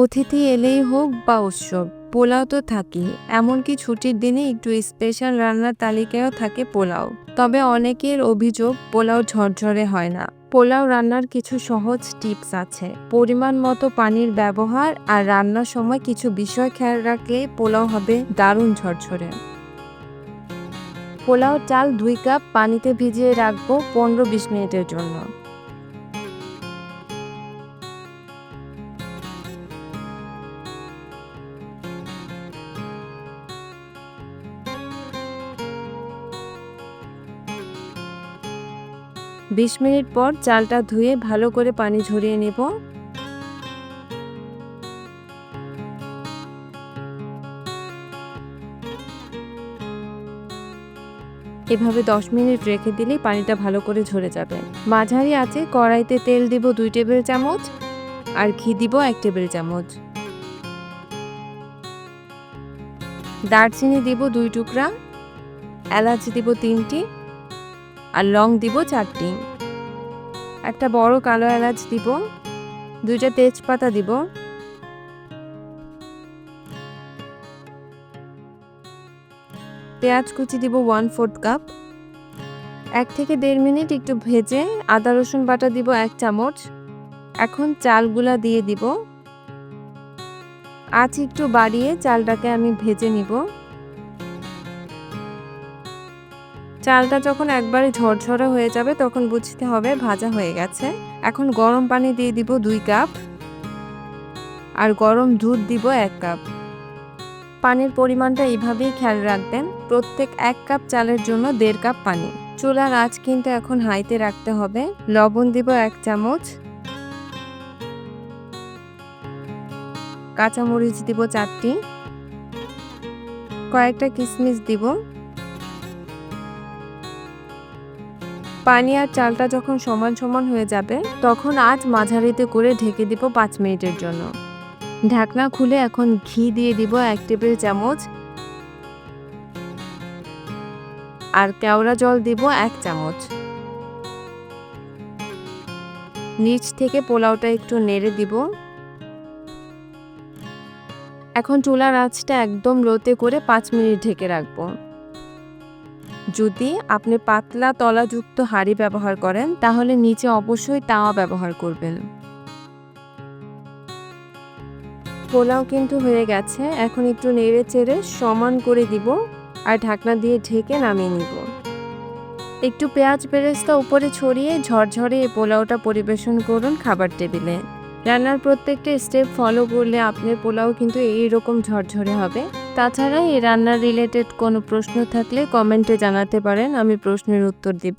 অতিথি এলেই হোক বা উৎসব, পোলাও তো থাকেই। এমনকি ছুটির দিনে একটু স্পেশাল রান্নার তালিকায়ও থাকে পোলাও। তবে অনেকের অভিযোগ, পোলাও ঝরঝরে হয় না। পোলাও রান্নার কিছু সহজ টিপস আছে। পরিমাণ মতো পানির ব্যবহার আর রান্নার সময় কিছু বিষয় খেয়াল রাখলে পোলাও হবে দারুণ ঝরঝরে। পোলাও চাল দুই কাপ পানিতে ভিজিয়ে রাখব পনেরো বিশ মিনিটের জন্য। বিশ মিনিট পর চালটা ধুয়ে ভালো করে পানি ঝরিয়ে নেব। এভাবে দশ মিনিট রেখে দিলেই পানিটা ভালো করে ঝরে যাবে। মাঝারি আছে কড়াইতে তেল দিব দুই টেবিল চামচ আর ঘি দিব এক টেবিল চামচ। দারচিনি দিব দুই টুকরা, এলাচ দিব তিনটি আর লং দিব চারটি। একটা বড় কালো এলাচ দিব, দুইটা তেজপাতা দিব। পেঁয়াজ কুচি দিব ওয়ান ফোর্থ কাপ। এক থেকে দেড় মিনিট একটু ভেজে আদা, রসুন বাটা দিব এক চামচ। এখন চালগুলা দিয়ে দিব। আঁচ একটু বাড়িয়ে চালটাকে আমি ভেজে নিব। চালটা যখন একবারে ঝরঝরে হয়ে যাবে, তখন বুঝতে হবে ভাজা হয়ে গেছে। এখন গরম পানি দিয়ে দিব দুই কাপ। আর গরম দুধ দিব এক কাপ। পানির পরিমাণটা এইভাবেই খেয়াল রাখবেন, প্রত্যেক এক কাপ চালের জন্য দেড় কাপ পানি। চুলার আঁচ কিন্তু এখন হাইতে রাখতে হবে। লবণ দিব এক চামচ। কাঁচামরিচ দিব চারটি। কয়েকটা কিশমিশ দিব। পানি আর চালটা যখন সমান সমান হয়ে যাবে, তখন আজ মাঝারিতে করে ঢেকে দিব পাঁচ মিনিটের জন্য। ঢাকনা খুলে এখন ঘি দিয়ে দিব এক টেবিল চামচ। আর কেওড়া জল দিব এক চামচ। নিচ থেকে পোলাওটা একটু নেড়ে দিব। এখন চুলার আঁচটা একদম লোতে করে পাঁচ মিনিট ঢেকে রাখব। যদি আপনি পাতলা তলাযুক্ত হাঁড়ি ব্যবহার করেন, তাহলে নিচে অবশ্যই তাওয়া ব্যবহার করবেন। পোলাও কিন্তু হয়ে গেছে, এখন একটু নেড়ে চেড়ে সমান করে দিব আর ঢাকনা দিয়ে ঢেকে নামিয়ে নিব। একটু পেঁয়াজ বেরেস্তা উপরে ছড়িয়ে ঝরঝরে এই পোলাওটা পরিবেশন করুন খাবার টেবিলে। রান্নার প্রত্যেকটা স্টেপ ফলো করলে আপনার পোলাও কিন্তু এইরকম ঝরঝরে হবে। তাছাড়া এই রান্নার রিলেটেড কোনো প্রশ্ন থাকলে কমেন্টে জানাতে পারেন আমি প্রশ্নের উত্তর দিব।